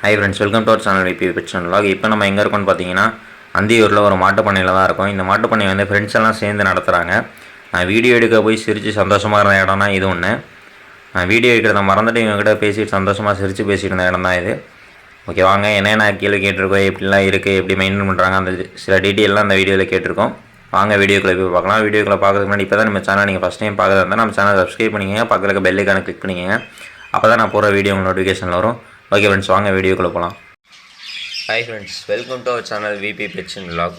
Hi friends welcome to our channel VB பிக்சன் lock இப்போ நம்ம எங்கே இருக்கோம்னு பார்த்தீங்கன்னா அந்தியூரில் ஒரு மாட்டுப்பண்ணையில் தான் இருக்கோம். இந்த மாட்டுப்பண்ணை வந்து ஃப்ரெண்ட்ஸ் எல்லாம் சேர்ந்து நடத்துகிறாங்க நான் வீடியோ எடுக்க போய் சிரித்து சந்தோஷமாக இருந்த இடம்னா இது ஒன்று நான் வீடியோ எடுக்கிறத மறந்துட்டு இவங்ககிட்ட பேசிட்டு சந்தோஷமாக சிரித்து பேசிட்டு இருந்த இடம் தான் இது. ஓகே வாங்க என்னென்ன கேள்வி கேட்டிருக்கோம் எப்படிலாம் இருக்குது எப்படி மெயின்டைன் பண்ணுறாங்க அந்த சில டீட்டெயிலாம் அந்த வீடியோவில் கேட்டிருக்கோம். வாங்க வீடியோக்குள்ளே போய் பார்க்கலாம். வீடியோக்குள்ளே பார்க்கறதுக்கு முன்னாடி இப்போ தான் நம்ம சேனல் நீங்கள் ஃபஸ்ட் டைம் பார்க்குறதா இருந்தால் நம்ம சேனல் சப்ஸ்கிரைப் பண்ணிக்கங்க. பக்கத்தில் இருக்க பெல்லைக்கான கிளிக் பண்ணிக்கங்க. அப்போ தான் நான் போகிற வீடியோ உங்களுக்கு நோட்டிஃபிகேஷன் வரும். ஓகே ஃப்ரெண்ட்ஸ் வாங்க வீடியோக்குள்ளே போகலாம் hi friends welcome to our channel VB vlog.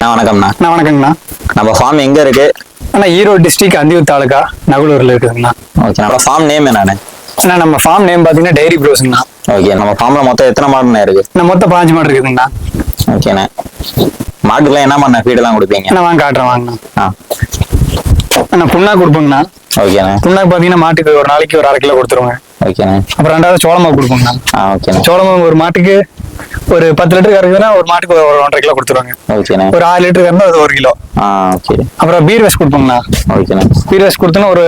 அண்ணா வணக்கம்ண்ணா. அண்ணா வணக்கங்கண்ணா நம்ம ஃபார்ம் எங்க இருக்கு? அண்ணா ஈரோடு டிஸ்ட்ரிக்ட் அந்தியூர் தாலுகா நகுலூரில் இருக்குதுங்கண்ணா. ஓகே நம்ம ஃபார்ம் நேம் என்னண்ணே அண்ணா? நம்ம ஃபார்ம் நேம் பார்த்தீங்கன்னா டைரி ப்ரோஸுங்கண்ணா ஓகே நம்ம ஃபார்ம்ல மொத்தம் எத்தனை மாடுண்ணே இருக்கு? அண்ணா மொத்தம் பாஞ்சு மாடு இருக்குதுங்கண்ணா. ஓகேண்ணே மாட்டுக்குலாம் என்ன பண்ண ஃபீடெல்லாம் கொடுப்பீங்க? அண்ணா வாங்க காட்டுறேன் வாங்கண்ணா. ஆ. அண்ணா புண்ணாக்கு கொடுப்போங்கண்ணா. ஓகேண்ணே புண்ணாக்கு பார்த்தீங்கன்னா மாட்டுக்கு ஒரு நாளைக்கு ஒரு அரை கிலோ கொடுத்துருவோங்க. ஓகேண்ணே அப்புறம் ரெண்டாவது சோளமாவு கொடுப்போங்கண்ணா ஆ ஓகேண்ணே சோளமாவு ஒரு மாட்டுக்கு ஒரு பத்து லிட்டர் கறக்குதுன்னா ஒரு மாட்டுக்கு ஒரு ஒன்றரை கிலோ கொடுத்துருவாங்க. ஓகேண்ணே ஒரு ஆறு லிட்டர் கறந்தா அது ஒரு கிலோ. ஆ ஓகே அப்புறம் பீர் வேஸ்ட் கொடுப்போங்கண்ணா ஓகேண்ணே பீர் வேஸ்ட் கொடுத்தோன்னா ஒரு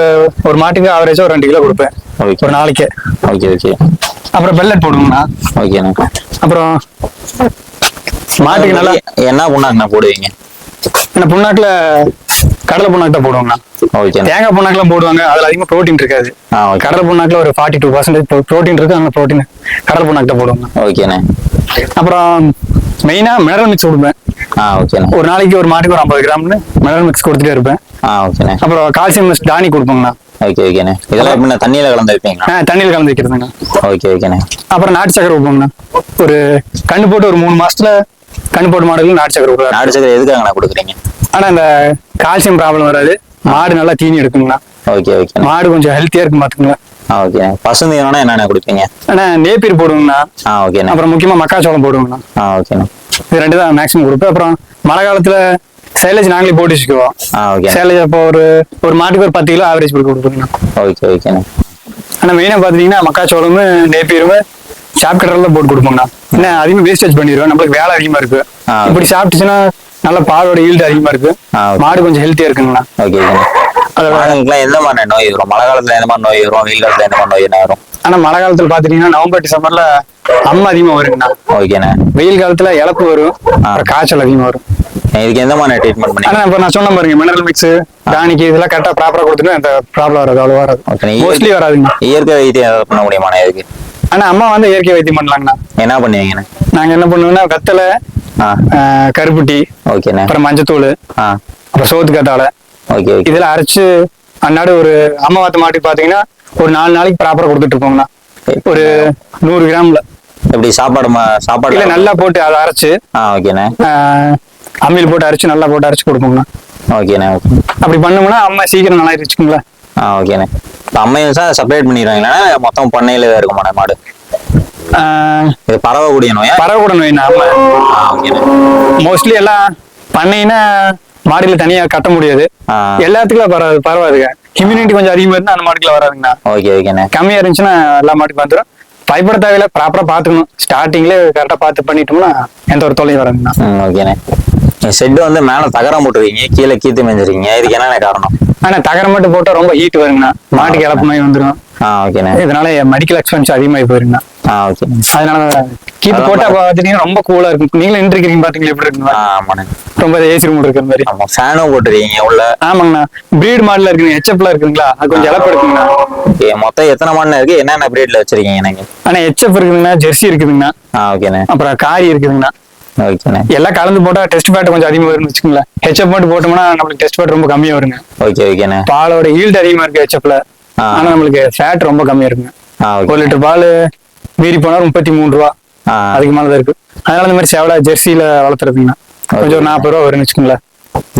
ஒரு மாட்டுக்கு ஆவரேஜாக ஒரு ரெண்டு கிலோ கொடுப்பேன். ஓகே ஒரு நாளைக்கு. ஓகே ஓகே அப்புறம் பெல்லட் போடுவோங்கண்ணா ஓகேண்ணே அப்புறம் மாட்டுக்கு நல்லா என்ன புண்ணாக்குண்ணா போடுவீங்க? இந்த புண்ணாக்குல கடலை புண்ணாக்கு தான் போடுவாங்கண்ணா ஓகேண்ணே தேங்காய் புண்ணாக்குலாம் போடுவாங்க. அதுல அதிகமாக ப்ரோட்டீன் இருக்காது. ஓகே கடலை புண்ணாக்குல ஒரு ஃபார்ட்டி டூ பர்சன்டேஜ் ப்ரோட்டீன் இருக்கு. அந்த ப்ரோட்டீன் கடலை புண்ணாக்கு தான் போடுவாங்க ஓகேண்ணே அப்புறம் மெயினா மினரல் மிக்ஸ் கொடுப்பேன் ஆ ஓகேண்ணே ஒரு நாளைக்கு ஒரு மாட்டுக்கு ஒரு ஐம்பது கிராம்னு மினரல் மிக்ஸ் கொடுத்துட்டே இருப்பேன். ஆ ஓகேண்ணே அப்புறம் கால்சியம் டானி கொடுப்போங்கண்ணா. ஓகே ஓகேண்ணே இதெல்லாம் எப்படிண்ணா? தண்ணியில கலந்து வைப்பீங்களா? ஆ, தண்ணியில் கலந்து வைக்கிறதுங்கண்ணா. ஓகே ஓகேண்ணே அப்புறம் நாட்டு சக்கரை வைப்போங்கண்ணா ஒரு கண்ணு போட்டு ஒரு மூணு மாசத்துல கண்ணு போட்டு மாடுகள் நாட்டு சக்கரை கொடுக்குறாரு நாடு சக்கரை எதுக்காகண்ணா கொடுக்குறீங்க? ஆனா இந்த கால்சியம் ப்ராப்ளம் வராது. மாடு நல்லா தீனி எடுக்குங்கண்ணா ஓகே ஓகேண்ணே மாடு கொஞ்சம் ஹெல்த்தியா இருக்கு பாத்துக்கோங்களேன் ஆ ஓகேண்ணே பசுந்தீவனா என்னென்ன கொடுப்பீங்க? ஆனா நேப்பீர் போடுவோங்கண்ணா ஆ ஓகேண்ணே அப்புறம் முக்கியமா மக்காச்சோளம் போடுவோங்கண்ணா ஆ ஓகேண்ணே இது ரெண்டு தான் மேக்ஸிமம் கொடுப்பேன். அப்புறம் மழை காலத்துல சைலேஜ் நாங்களே போட்டு வச்சுக்குவோம். ஆ ஓகேண்ணே சைலேஜ் அப்போ ஒரு ஒரு மாட்டுக்கு ஒரு பத்து கிலோ ஆவரேஜ் கொடுக்க கொடுப்போங்கண்ணா ஓகே ஓகேண்ணே ஆனா மெயினா பாத்தீங்கன்னா மக்காச்சோளம் நேப்பீரும் சாப்பிட்றதுல போட்டு கொடுப்போங்கண்ணா. என்ன அதிகமாக வேஸ்டேஜ் பண்ணிடுவோம் நம்மளுக்கு வேலை அதிகமா இருக்கு. இப்படி சாப்பிட்டுச்சுன்னா நல்ல பாலோட ஈல்டு அதிகமா இருக்கு. மாடு கொஞ்சம் ஹெல்த்தியா இருக்குங்கண்ணா. ஓகே ஓகேண்ணே அதோட மாடுங்களுக்குலாம் எந்த மாதிரி நோய் வரும்? மழை காலத்துல எந்த மாதிரி நோய் வரும்? வெயில் காலத்துல எந்த மாதிரி நோய் என்ன வரும்? ஆனா மழை காலத்துல பாத்தீங்கன்னா நவம்பர் டிசம்பர்ல அம்மா அதிகமா வருங்கண்ணா. ஓகேண்ணே. வெயில் காலத்துல இழப்பு வரும். காய்ச்சல் அதிகமா வரும். இதுக்கு எந்த மாதிரி ட்ரீட்மெண்ட் பண்ணி ஆனா இப்ப நான் சொன்ன பாருங்க மினரல் மிக்ஸ் டானிக்கு இதெல்லாம் கரெக்டா ப்ராப்பரா கொடுத்துட்டு அந்த ப்ராப்ளம் வராது அவ்வளவு வராது. மோஸ்ட்லி வராதுங்க இயற்கை வைத்தியம் பண்ண முடியுமாண்ணே இதுக்கு? ஆனா அம்மா வந்து இயற்கை வைத்தியம் பண்ணலாங்கண்ணா. என்ன பண்ணுவீங்கண்ணே? நாங்க என்ன பண்ணுவோம்னா ஆஹ், கருப்பட்டி ஓகேண்ணே. அப்புறம் மஞ்சத்தூள் அப்புறம் சோத்து கத்தாழை. ஓகே இதெல்லாம் அரைச்சு அன்னாடு ஒரு அம்மா வாத்த மாட்டுக்கு பாத்தீங்கன்னா ஒரு நாலு நாளைக்கு ப்ராப்பரா கொடுத்துட்டு இருப்போங்கண்ணா. ஒரு நூறு கிராம்ல. எப்படி சாப்பாடு ம- இல்ல சாப்பாடு நல்லா போட்டு அதை அரைச்சு ஓகேண்ணே. அம்மியில் போட்டு அரைச்சு நல்லா போட்டு அரைச்சு கொடுப்போங்கண்ணா. ஓகேண்ணே ஓகே. அப்படி பண்ணோம்னா அம்மா சீக்கிரம் நல்லா வச்சுக்கோங்களேன் ஆ ஓகேண்ணே. இப்போ அம்மையும் சார் செப்பரேட் பண்ணிடுவாங்களா மொத்தம் பண்ணையில தான் இருக்குமாண்ணே மாடு? இது பரவக்கூடிய நோயா? ஆ ஓகேண்ணே மோஸ்ட்லி எல்லாம் பண்ணைன்னா மாடுல தனியா கட்ட முடியாது. எல்லாத்துக்கும் பரவாது பரவாதுங்க. இம்யூனிட்டி கொஞ்சம் அதிகமா இருந்தா அந்த மாட்டுக்குள்ள வராதுங்கண்ணா. ஓகே ஓகேண்ணே. கம்மியா இருந்துச்சுன்னா எல்லா மாட்டுக்கும் வந்துடும் பயப்பட தேவையில்ல ப்ராப்பரா பாத்துக்கணும் ஸ்டார்டிங்ல கரெக்டா பார்த்து பண்ணிட்டோம்னா எந்த ஒரு தொல்லையும் வராதுங்கண்ணா. ம் ஓகேண்ணே செட்டு வந்து மேல தகரம் போட்டுருக்கீங்க கீழே கீத்து மேஞ்சிருக்கீங்க. இதுக்கு என்னென்ன காரணம்? ஆனா தகரம் மட்டும் போட்டா ரொம்ப ஹீட் வருங்கண்ணா. மாட்டுக்கு இழப்பு நோய் வந்துடும் ஆ ஓகேண்ணே இதனால மெடிக்கல் எக்ஸ்பென்ஸ் அதிகமாகி போயிருங்கண்ணா. ஆ ஓகே அதனால கீத்து போட்டா பாத்தீங்கன்னா ரொம்ப கூலா இருக்கும். நீங்களும் நின்று இருக்கீங்க பாத்தீங்களா எப்படி இருக்குங்களா ஆமாண்ணே. ரொம்ப ஏசி ரூம் இருக்கிற மாதிரி. ஆமா ஃபேனும் போட்டுருக்கீங்க உள்ள. ஆமாங்கண்ணா. பிரீட் மாடல இருக்குங்க ஹெச்எப்ல இருக்குங்களா? அது கொஞ்சம் இழப்பு இருக்குங்கண்ணா ஓகே மொத்தம் எத்தனை மணி இருக்கு? என்னென்ன பிரீட்ல வச்சிருக்கீங்க நீங்க ஆனா ஹெச்எப் இருக்குதுங்கண்ணா ஜெர்சி இருக்குதுங்கண்ணா. ஆ ஓகேண்ணே அப்புறம் காரி இருக்குதுங்கண்ணா. எல்லாம் கலந்து போட்டா டெஸ்ட் பேட் கொஞ்சம் அதிகமா வரும்னு வச்சுக்கோங்களேன். ஹெச்எப் மட்டும் போட்டோம்னா நம்மளுக்கு டெஸ்ட் பேட் ரொம்ப கம்மியா வருங்க. ஓகே ஓகேண்ணே. பாலோட ஈல்டு அதிகமா இருக்கு ஹெச்எப்ல. ஆனா நம்மளுக்கு ஃபேட் ரொம்ப கம்மியா இருக்குங்க. ஒரு லிட்டர் பால் மீறி போனா முப்பத்தி மூணு ரூபா அதுக்கு மேலதான் இருக்கு. அதனால இந்த மாதிரி சேவலா ஜெர்சியில வளர்த்துறதுங்கண்ணா கொஞ்சம் ஒரு நாற்பது ரூபா வரும்னு வச்சுக்கோங்களேன்.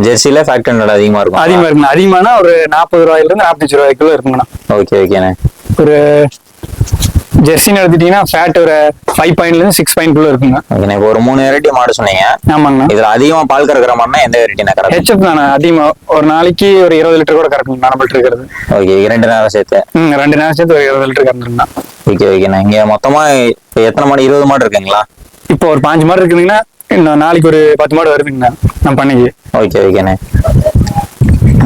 ஜெர்சில ஃபேக்டரி நல்லா அதிகமா இருக்கும்? அதிகமா இருக்குண்ணா அதிகமானா ஒரு நாற்பது ரூபாயில இருந்து நாற்பத்தஞ்சு ரூபாய்க்குள்ள இருக்குங்கண்ணா. ஓகே ஓகேண்ணே. ஒரு ஜெர்சின்னு எடுத்துட்டீங்கன்னா ஃபேட் ஒரு ஃபைவ் பாயிண்ட்ல இருந்து சிக்ஸ் பாயிண்ட் குள்ள இருக்குங்க. இப்போ ஒரு மூணு வெரைட்டி மாடு சொன்னீங்க. ஆமாங்கண்ணா இதுல அதிகமா பால் கறக்கிற மாடுனா எந்த வெரைட்டினா கறக்கும் ஹெச்எப் தானே அதிகமா ஒரு நாளைக்கு ஒரு இருபது லிட்டர் கூட கறக்குங்க நம்மள்ட்ட இருக்கிறது. ஓகே இரண்டு நேரம் சேர்த்து? ம் ரெண்டு நேரம் சேர்த்து ஒரு இருபது லிட்டர் கறந்துருங்கண்ணா ஓகே ஓகேண்ணே இங்க மொத்தமா இப்போ எத்தனை மாடு இருபது மாடு இருக்குங்களா? இப்போ ஒரு பாஞ்சு மாடு இருக்குதுங்கன்னா இன்னும் நாளைக்கு ஒரு பத்து மாடு வருதுங்கண்ணா நம்ம பண்ணைக்கு. ஓகே ஓகேண்ணே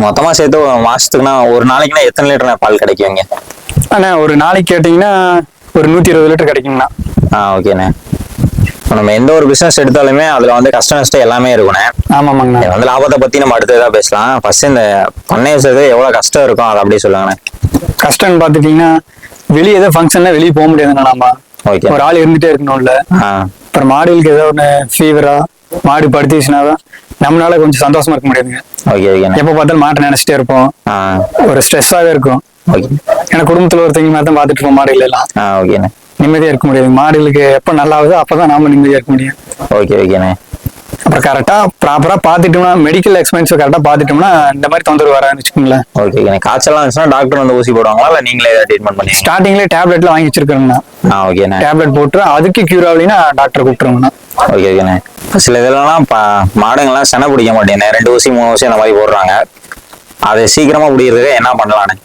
மொத்தமா சேர்த்து ஒரு மாசத்துக்குனா ஒரு நாளைக்குனா எத்தனை லிட்டர் பால் கிடைக்கும் இங்க? அண்ணா ஒரு நாளைக்கு கேட்டிங்கன்னா ஒரு நூத்தி இருபது லிட்டர் கிடைக்குங்கண்ணா ஆ ஓகேண்ணே இப்போ நம்ம எந்த ஒரு பிசினஸ் எடுத்தாலுமே அதுல வந்து நஷ்டம் எல்லாமே இருக்குண்ணே ஆமாமாங்கண்ணா. வந்து லாபத்தை பத்தி நம்ம அடுத்ததா பேசலாம். ஃபர்ஸ்ட் இந்த பண்ணை வச்சது எவ்வளவு கஷ்டம் இருக்கும் அதை அப்படியே சொல்லுங்கண்ணே. கஷ்டம்னு பார்த்துட்டீங்கன்னா வெளியே ஏதோ ஃபங்க்ஷன்னா வெளியே போக முடியாதுண்ணா நாம. ஓகே ஒரு ஆள் இருந்துட்டே இருக்கணும்ல. அப்புறம் மாடுகளுக்கு ஏதோ ஒன்று ஃபீவரா மாடு படுத்துச்சுன்னா தான் நம்மளால கொஞ்சம் சந்தோஷமா இருக்க முடியாதுங்க. எப்போ பார்த்தாலும் மாட்டை நினைச்சிட்டே இருப்போம். ஒரு ஸ்ட்ரெஸ்ஸாகவே இருக்கும். ஏன்னா குடும்பத்துல ஒருத்தங்க மாதிரி தான் பார்த்துட்டு இருப்போம் மாடுகள் எல்லாம். நிம்மதியா இருக்க முடியாது. மாடுகளுக்கு எப்போ நல்லா ஆகுதோ அப்பதான் நாம நிம்மதியா இருக்க முடியும். ஓகே ஓகேண்ணே அப்புறம் கரெக்டா ப்ராப்பரா பார்த்துட்டோம்னா மெடிக்கல் எக்ஸ்பென்ஸ் கரெக்டா பார்த்துட்டோம்னா இந்த மாதிரி தொந்தரவு வராதுன்னு வச்சுக்கோங்களேன். ஓகே ஓகேண்ணே காய்ச்சலாம் இருந்துச்சுன்னா டாக்டர் வந்து ஊசி போடுவாங்களா? இல்லை நீங்களே ட்ரீட்மெண்ட் பண்ணுவீங்க ஸ்டார்டிங்லேயே டேப்லெட்லாம் வாங்கி வச்சிருக்கோங்கண்ணா ஆ ஓகேண்ணே டேப்லெட் போட்டு அதுக்கு கியூர் ஆகலைன்னா டாக்டர் கூப்பிட்டுருங்கண்ணா ஓகே ஓகேண்ணே சில இதெல்லாம் மாடுங்கள்லாம் செனை பிடிக்க மாட்டேங்குது. ரெண்டு ஊசி மூணு ஊசி அந்த மாதிரி போடுறாங்க. அதை சீக்கிரமா பிடிக்கிறதுக்கு என்ன பண்ணலாண்ணே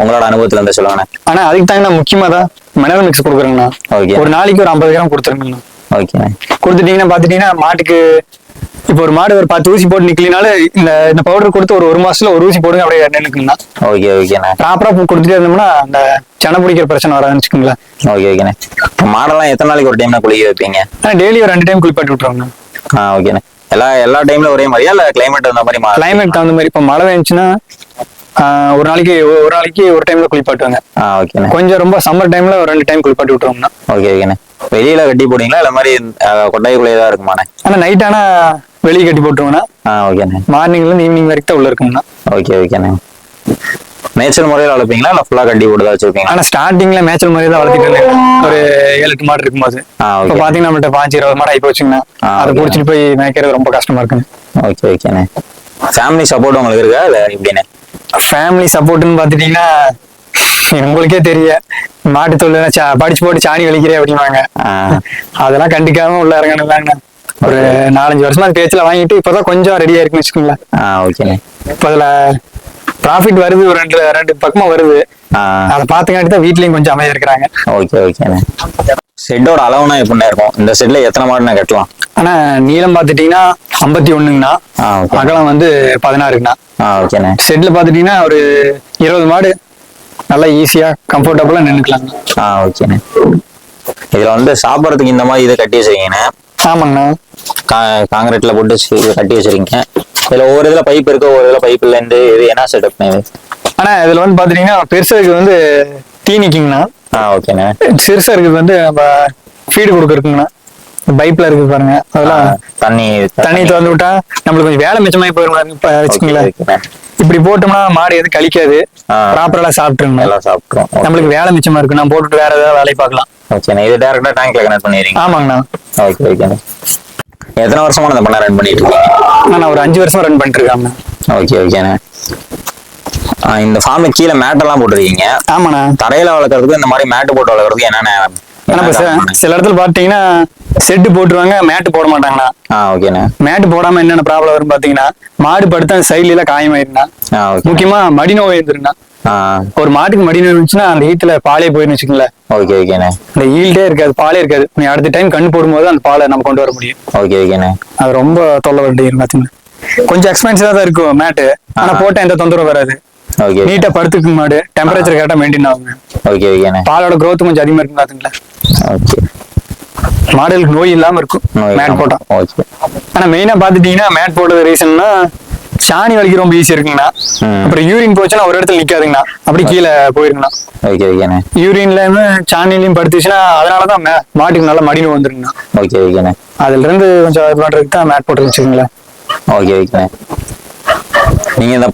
உங்களோட அனுபவத்துல இருந்து சொல்லுங்கண்ணே. ஆனா அதுக்கு தாங்க நான் முக்கியமா தான் மினரல் மிக்ஸ் கொடுக்குறேங்கண்ணா ஓகே ஒரு நாளைக்கு ஒரு ஐம்பது கிராம் கொடுத்துருங்கண்ணா ஓகேண்ணே கொடுத்துட்டீங்கன்னா பார்த்துட்டீங்கன்னா மாட்டுக்கு இப்போ ஒரு மாடு ஒரு பத்து ஊசி போட்டு நிக்கலினாலும் இந்த இந்த பவுடர் கொடுத்து ஒரு ஒரு மாசத்துல ஒரு ஊசி போடுங்க அப்படியே நின்னுக்குங்கண்ணா. ஓகே ஓகேண்ணே ப்ராப்பரா கொடுத்துட்டே இருந்தோம்னா அந்த செனை பிடிக்கிற பிரச்சனை வராதுன்னு வச்சுக்கோங்களேன். ஓகே ஓகேண்ணே இப்போ மாடெல்லாம் எத்தனை நாளைக்கு ஒரு டைம்னா குளிக்க வைப்பீங்க? ஆனால் டெய்லி ஒரு ரெண்டு டைம் குளிப்பாட்டி விட்டுருவாங்க ஆ ஓகேண்ணே எல்லா எல்லா டைம்ல ஒரே மாதிரியா இல்லை கிளைமேட் அந்த மாதிரி மா கிளைமேட் தகுந்த மாதிரி. இப்போ மழை ஆஹ், ஒரு நாளைக்கு ஒரு நாளைக்கு ஒரு டைம்ல குளிப்பாட்டுவாங்க. ஆ ஓகேண்ணே கொஞ்சம் ரொம்ப சம்மர் டைம்ல ஒரு ரெண்டு டைம் குளிப்பாட்டி விட்டுருவோம்னா ஓகே ஓகேண்ணே வெளியில கட்டி போடுவீங்களா? இல்லை மாதிரி கொட்டாய்க்குள்ளே தான் இருக்குமாண்ணே? ஆனா நைட் ஆனா வெளியே கட்டி போட்டுருவோம்னா ஆ ஓகேண்ணே மார்னிங்ல இருந்து ஈவினிங் வரைக்கும் தான் உள்ள இருக்குங்கண்ணா ஓகே ஓகேண்ணே மேய்ச்சல் முறையில் வளர்ப்பீங்களா? இல்லை ஃபுல்லாக கட்டி போட்டு தான் வச்சிருப்பீங்களா? ஆனா ஸ்டார்டிங்ல மேய்ச்சல் மாதிரி தான் வளர்த்திட்டு இருந்தேன். ஒரு ஏழு எட்டு மாடு இருக்கும்போது. ஆ இப்போ ஓகே பாத்தீங்கன்னா நம்மள்ட்ட பாஞ்சு இருபது மாடு ஆகி போச்சுங்கண்ணா ஆ, அதை okay. பிடிச்சிட்டு போய் மேய்க்கிறது ரொம்ப கஷ்டமா இருக்குங்க ஓகே ஓகேண்ணே ஃபேமிலி சப்போர்ட் உங்களுக்கு இருக்கா? இல்லை எப்படிண்ணே ஃபேமிலி சப்போர்ட்னு பாத்துட்டீங்கன்னா உங்களுக்கே தெரிய. மாட்டு தொழில் படிச்சு போட்டு சாணி வலிக்கிறே அப்படிம்பாங்க. ஆ. அதெல்லாம் கண்டுக்காம உள்ள இறங்கணும்லாங்கண்ணா ஒரு நாலஞ்சு வருஷமா அது பேச்சுல வாங்கிட்டு இப்பதான் கொஞ்சம் ரெடியா இருக்குன்னு வச்சுக்கோங்களேன். ஆ ஓகேண்ணே இப்ப அதுல ப்ராஃபிட் வருது ஒரு ரெண்டு ரெண்டு பக்கமா வருது. அதை பார்த்துக்காட்டி தான் வீட்லயும் கொஞ்சம் அமைதியா இருக்கிறாங்க. ஓகே ஓகேண்ணே செட்டோட அளவுனா எப்படிண்ணே இருக்கும்? இந்த செட்ல எத்தனை மாடுண்ணே கட்டலாம் ஆனா நீளம் பாத்துட்டீங்கன்னா ஐம்பத்தி ஒண்ணுங்கண்ணா. அகலம் வந்து பதினாறுங்கண்ணா. ஓகேண்ணே செட்ல பாத்துட்டீங்கன்னா ஒரு இருபது மாடு நல்லா ஈஸியா கம்ஃபர்டபுளா நின்னுக்கலாங்க. ஆ ஓகேண்ணே இதுல வந்து சாப்பிட்றதுக்கு இந்த மாதிரி இதை கட்டி வச்சிருக்கீங்கண்ணே. ஆமாங்கண்ணா. கா காங்கிரீட்ல போட்டு கட்டி வச்சிருக்கீங்க. இதுல ஒவ்வொரு இதுல பைப் இருக்கு? ஒவ்வொரு இதுல பைப் இல்லைன்னு இது என்ன செட்டப் இது? ஆனா இதுல வந்து பாத்துட்டீங்கன்னா பெருசா இருக்கிறது வந்து தீனிக்குங்கண்ணா ஆ ஓகேண்ணே. சிறுசா இருக்கிறது வந்து நம்ம ஃபீடு கொடுக்குறதுங்கண்ணா பைப்ல இருக்கு பாருங்க. அதெல்லாம் தண்ணி தண்ணி திறந்து விட்டா நம்மளுக்கு கொஞ்சம் வேலை மிச்சமாயி போயிடும் ஓகேண்ணே. இப்படி போட்டோம்னா மாடு எதுவும் கழிக்காது. ப்ராப்பரா எல்லாம் எல்லாம் சாப்பிட்றோம் நம்மளுக்கு வேலை மிச்சமா இருக்கு. நான் போட்டுட்டு வேற ஏதாவது வேலையை பார்க்கலாம். ஓகேண்ணே. இது டேரக்டா டேங்க்ல கனெக்ட் பண்ணிடுறீங்க. ஆமாங்கண்ணா. ஓகே ஓகேண்ணே. எத்தனை வருஷமா இந்த பண்ண ரன் பண்ணிட்டு இருக்கீங்க? நான் ஒரு அஞ்சு வருஷமா ரன் பண்ணிட்டு இருக்கேன் ஓகே ஓகேண்ணே இந்த ஃபார்முக்கு கீழே மேட்டெல்லாம் போட்டிருக்கீங்க. ஆமாண்ணா. தரையில வளர்க்கறதுக்கு இந்த மாதிரி மேட்டு போட்டு வளர்க்கறதுக்கு என்னென்ன சில- இடத்துல பாத்தீங்கன்னா செட்டு போட்டுருவாங்க மேட்டு போட மாட்டாங்கண்ணா. ஓகேண்ணே மேட்டு போடாம என்னென்ன ப்ராப்ளம் வரும் பாத்தீங்கன்னா மாடு படுத்தா சைட்ல எல்லாம் காயமாயிருந்தா முக்கியமா மடி நோய் இருந்துருண்ணா ஒரு மாட்டுக்கு மடி நோய் இருந்துச்சுன்னா அந்த ஹீட்ல பாலே போயிருந்து வச்சுக்கோங்களேன். ஓகே ஓகேண்ணே அந்த ஈல்டே இருக்காது பாலே இருக்காது. நீ அடுத்த டைம் கண்ணு போடும்போது அந்த பாலை நம்ம கொண்டு வர முடியும். ஓகே ஓகேண்ணே அது ரொம்ப தொல்லை வட்டி பாத்தீங்கன்னா. கொஞ்சம் எக்ஸ்பென்சிவா தான் இருக்கும் மேட்டு. ஆனா போட்டா எந்த தொந்தரவும் வராது. ஓகே நீட்டா படுத்துக்கு மாடு டெம்பரேச்சர் கரெக்டா மெயின்டைன் ஆகுங்க. ஓகே ஓகேண்ணே பாலோட growth கொஞ்சம் அதிகமா இருக்கும் பாத்துங்களா? ஓகே மாடுகளுக்கு நோய் இல்லாம இருக்கும் மேட் போட்டா. ஓகே ஆனா மெயினா பாத்துட்டீங்கன்னா மேட் போட்டது ரீசன்னா சாணி வலிக்கு ரொம்ப ஈஸி இருக்குங்கண்ணா. அப்புறம் யூரின் போச்சுன்னா ஒரு இடத்துல நிக்காதுங்கண்ணா. அப்படி கீழே போயிருங்கண்ணா. ஓகே ஓகேண்ணே. யூரின்லயுமே சாணிலையும் படுத்துச்சுன்னா அதனாலதான் மாட்டுக்கு நல்லா மடி நோய் வந்துருங்கண்ணா. ஓகே ஓகேண்ணே. அதுல இருந்து கொஞ்சம் இது பண்றதுக்கு தான் மேட் போட்டு வச்சுக்கோங்களேன் ஓகே ஓகேண்ணே. நீங்க இந்த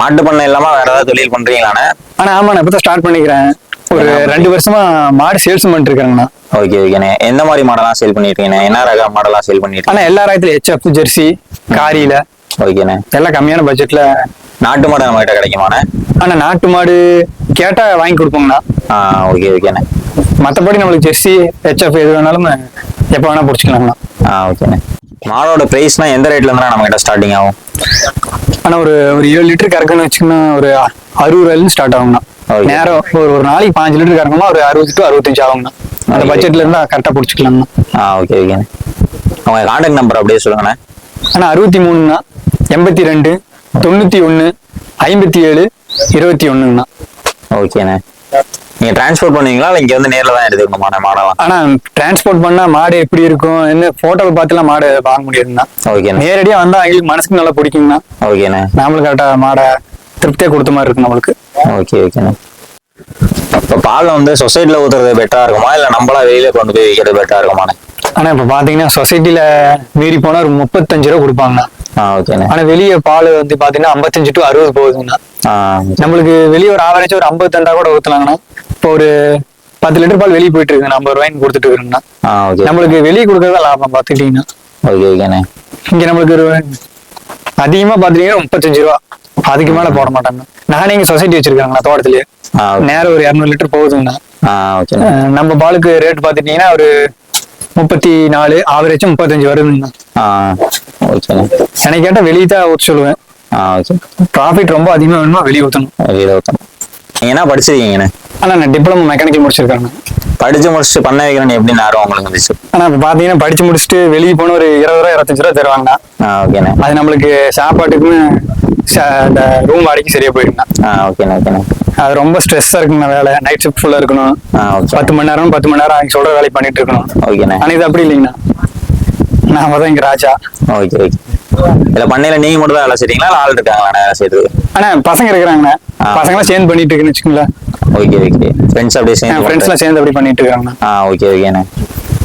மாட்டு பண்ணை இல்லாம வேற ஏதாவது தொழில் பண்றீங்களாண்ணே? ஆனா ஆமா நான் இப்பதான் ஸ்டார்ட் பண்ணிக்கிறேன். ஒரு ரெண்டு வருஷமா மாடு சேல்ஸ் பண்ணிட்டு இருக்கிறேங்கண்ணா. ஓகே ஓகேண்ணே. எந்த மாதிரி மாடலாம் சேல் பண்ணிருக்கீங்கண்ணே? என்ன ரக மாடலாம் சேல் பண்ணிருக்கீங்க? ஆனா எல்லா ராயத்துல ஹெச்எஃப் ஜெர்சி காரியில. ஓகேண்ணே எல்லாம் கம்மியான பட்ஜெட்ல நாட்டு மாடு நம்ம கிட்ட கிடைக்குமாண்ணே? ஆனா நாட்டு மாடு கேட்டா வாங்கி கொடுப்போங்கண்ணா. ஆ ஓகே ஓகேண்ணே மத்தபடி நம்மளுக்கு ஜெர்சி ஹெச்எஃப் எது வேணாலும் எப்போ வேணா பிடிச்சிக்கலாங்கண்ணா. ஆ ஓகேண்ணே மாடோட பிரைஸ்னா எந்த ரேட்ல இருந்தா நம்ம கிட்ட ஸ்டார்டிங் ஆகும்? ஆனா ஒரு ஒரு ஏழு லிட்டர் கறக்குன்னு வச்சுக்கோன்னா ஒரு அறுபது ரூபாயில ஸ்டார்ட் ஆகுங்கண்ணா. Okay. நேரம் ஒரு ஒரு நாளைக்கு பாஞ்சு லிட்டர் கறக்கணும்னா ஒரு அறுபது டு அறுபத்தஞ்சு ஆகுங்கண்ணா. அந்த Okay. பட்ஜெட்ல இருந்தா கரெக்டா பிடிச்சிக்கலாங்கண்ணா. ஆ ஓகே ஓகேண்ணே உங்க கான்டாக்ட் நம்பர் அப்படியே சொல்லுங்கண்ணே. ஆனா அறுபத்தி மூணுண்ணா எண்பத்தி ரெண்டு தொண்ணூத்தி ஒண்ணு ஐம்பத்தி ஏழு இருபத்தி ஒண்ணுங்கண்ணா ஓகேண்ணே. நீங்க டிரான்ஸ்போர்ட் பண்ணுவீங்களா? இல்லை இங்க வந்து நேர்ல தான் எடுத்துக்கணுமா? மாடெல்லாம்? ஆனா டிரான்ஸ்போர்ட் பண்ணா மாடு எப்படி இருக்கும்? என்ன போட்டோவை பார்த்துலாம் மாடு வாங்க முடியாதுண்ணா. ஓகேண்ணே. நேரடியா வந்தா அவங்களுக்கு மனசுக்கு நல்லா பிடிக்குங்கண்ணா. ஓகேண்ணே. நாமளும் கரெக்டா மாடை திருப்தியா கொடுத்த மாதிரி இருக்கும் நம்மளுக்கு. ஓகே ஓகேண்ணே. இப்போ பால் வந்து சொசைட்டில ஊத்துறது பெட்டரா இருக்குமா? இல்லை நம்மளா வெளியில கொண்டு போய் விற்கிறது பெட்டரா இருக்குமாண்ணே? ஆனா இப்ப பாத்தீங்கன்னா சொசைட்டில மீறி போனா ஒரு முப்பத்தஞ்சு ரூபா கொடுப்பாங்கண்ணா. ஆனா வெளியே பால் வந்து பாத்தீங்கன்னா ஐம்பத்தஞ்சு டு அறுபது போகுதுங்கண்ணா. ஆ. நம்மளுக்கு வெளியே ஒரு ஆவரேஜ் ஒரு ஐம்பது தண்டா கூட ஊத்தலாங்கண்ணா. இப்போ ஒரு பத்து லிட்டர் பால் வெளியே போயிட்டு இருக்குண்ணா ஐம்பது ரூபாய்க்கு கொடுத்துட்டு இருக்குங்கண்ணா. நம்மளுக்கு வெளியே கொடுக்கறதா லாபம் பார்த்துக்கிட்டீங்கன்னா ஓகே ஓகேண்ணே இங்க நம்மளுக்கு ஒரு அதிகமா பாத்தீங்கன்னா முப்பத்தஞ்சு ரூபா. அதுக்கு மேல போட மாட்டாங்க நானே இங்க சொசைட்டி வச்சிருக்காங்கண்ணா தோட்டத்திலேயே நேரம் ஒரு இரநூறு லிட்டர் போகுதுங்கண்ணா. நம்ம பாலுக்கு ரேட் பாத்துட்டீங்கன்னா ஒரு முப்பத்தி நாலு ஆவரேஜ் முப்பத்தஞ்சு வருதுங்கண்ணா. எனக்கு கேட்டா வெளியே தான் ஊற்ற சொல்லுவேன் ப்ராஃபிட் ரொம்ப அதிகமா வேணுமா வெளியே ஊற்றணும் வெளியில ஊற்றணும் நீங்க என்ன படிச்சிருக்கீங்கண்ணே ஆனா நான் டிப்ளமோ மெக்கானிக்கல் முடிச்சிருக்காங்க படிச்சு முடிச்சுட்டு பண்ண வைக்கணும்னு எப்படி நேரம் உங்களுக்கு வந்துச்சு? ஆனா இப்ப பாத்தீங்கன்னா படிச்சு முடிச்சுட்டு வெளியே போன ஒரு இருபது ரூபா இருபத்தஞ்சு ரூபா தருவாங்கண்ணா. ஓகேண்ணே அது நம்மளுக்கு சாப்பாட்டுக்குமே ச- இந்த ரூம் வாடகைக்கு சரியா போயிடுங்கண்ணா ஓகேண்ணே ஓகேண்ணே அது ரொம்ப ஸ்ட்ரெஸ்ஸா இருக்குங்கண்ணா வேலை. நைட் ஷிஃப்ட் ஃபுல்லா இருக்கணும். பத்து மணி நேரம் பத்து மணி நேரம் அவங்க சொல்ற வேலையை பண்ணிட்டு இருக்கணும். ஓகேண்ணே ஆனா இது அப்படி இல்லைங்கண்ணா. நாம தான் இங்க ராஜா. ஓகே ஓகே இல்ல பண்ணையில நீங்க மட்டும் தான் வேலை செய்றீங்களா? இல்ல ஆள் இருக்காங்களா வேலை செய்யறது ஆனா பசங்க இருக்கிறாங்கண்ணா. பசங்க சேர்ந்து பண்ணிட்டு இருக்குன்னு வச்சுக்கோங்களேன் ஓகே ஓகே ஃப்ரெண்ட்ஸ் அப்படியே சேர்ந்து ஃப்ரெண்ட்ஸ் எல்லாம் சேர்ந்து அப்படி பண்ணிட்டு இருக்காங்கண்ணா. ஆ ஓகே ஓகேண்ணே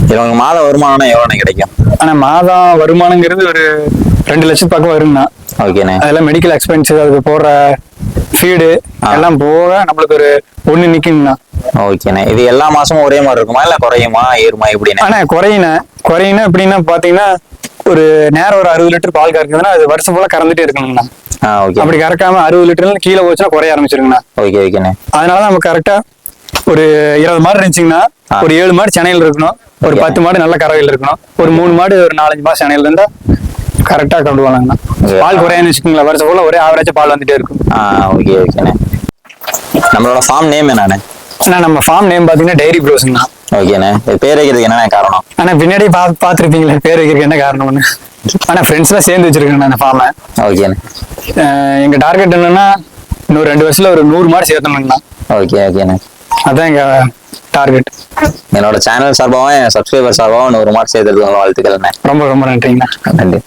இதுல உங்களுக்கு மாத வருமானம் எவ்வளோண்ணே கிடைக்கும்? ஆனா மாதம் வருமானங்கிறது ஒரு ரெண்டு லட்சத்து பக்கம் வருங்கண்ணா. ஓகேண்ணே அதெல்லாம் மெடிக்கல் எக்ஸ்பென்ஸ் அதுக்கு போடுற ஃபீடு. எல்லாம் போக நம்மளுக்கு ஒரு ஒண்ணு நிக்குங்கண்ணா. ஓகேண்ணே இது எல்லா மாசமும் ஒரே மாதிரி இருக்குமா? இல்ல குறையுமா? ஏறுமா? எப்படிண்ணே ஆனா குறையின குறையினா எப்படின்னா பாத்தீங்கன்னா ஒரு நேரம் ஒரு அறுபது லிட்டர் பால் கறக்குதுன்னா அது வருஷம் ஃபுல்லா கறந்துட்டே ஓகே அப்படி கறக்காம அறுபது லிட்டர்ல கீழே போச்சுன்னா குறைய ஆரம்பிச்சிருங்கண்ணா. ஓகே ஓகேண்ணே அதனால நம்ம கரெக்டா ஒரு இருபது மாடு இருந்துச்சுங்கன்னா. ஒரு ஏழு மாடு சென்னையில் இருக்கணும். ஒரு. பத்து மாடு நல்ல கறவையில் இருக்கணும். ஒரு மூணு மாடு ஒரு நாலஞ்சு மாசம் சென்னையில இருந்தா கரெக்டா கொண்டு Okay. பால் குறையான்னு வச்சுக்கோங்களேன். வருஷம் ஃபுல்லா ஒரே ஆவரேஜா பால் வந்துட்டே இருக்கும். ஆ ஓகே ஓகேண்ணே நம்மளோட ஃபார்ம் நேம் என்னண்ணே? ஆனா நம்ம ஃபார்ம் நேம் பாத்தீங்கன்னா டைரி ப்ரோஸ்ங்கண்ணா ஓகேண்ணே இது பேர் வைக்கிறதுக்கு என்னண்ணே காரணம்? ஆனா பின்னாடி பா பாத்துருப்பீங்களே பேர் வைக்கிறதுக்கு என்ன காரணம்னு ஆனா ஃப்ரெண்ட்ஸ் எல்லாம் சேர்ந்து வச்சிருக்கேன் அந்த ஃபார்மை ஓகேண்ணே எங்க டார்கெட் என்னன்னா இன்னும் ரெண்டு வருஷத்துல ஒரு நூறு மாடு சேர்த்தணுங்கண்ணா. ஓகே ஓகேண்ணே அதான் எங்க டார்கெட் என்னோட சேனல் சார்பாகவும் என் சப்ஸ்கிரைபர் சார்பாகவும் நூறு மார்க் சேர்த்துறதுக்கு வாழ்த்துக்கள்ண்ணே ரொம்ப ரொம்ப நன்றிங்கண்ணா. நன்றி.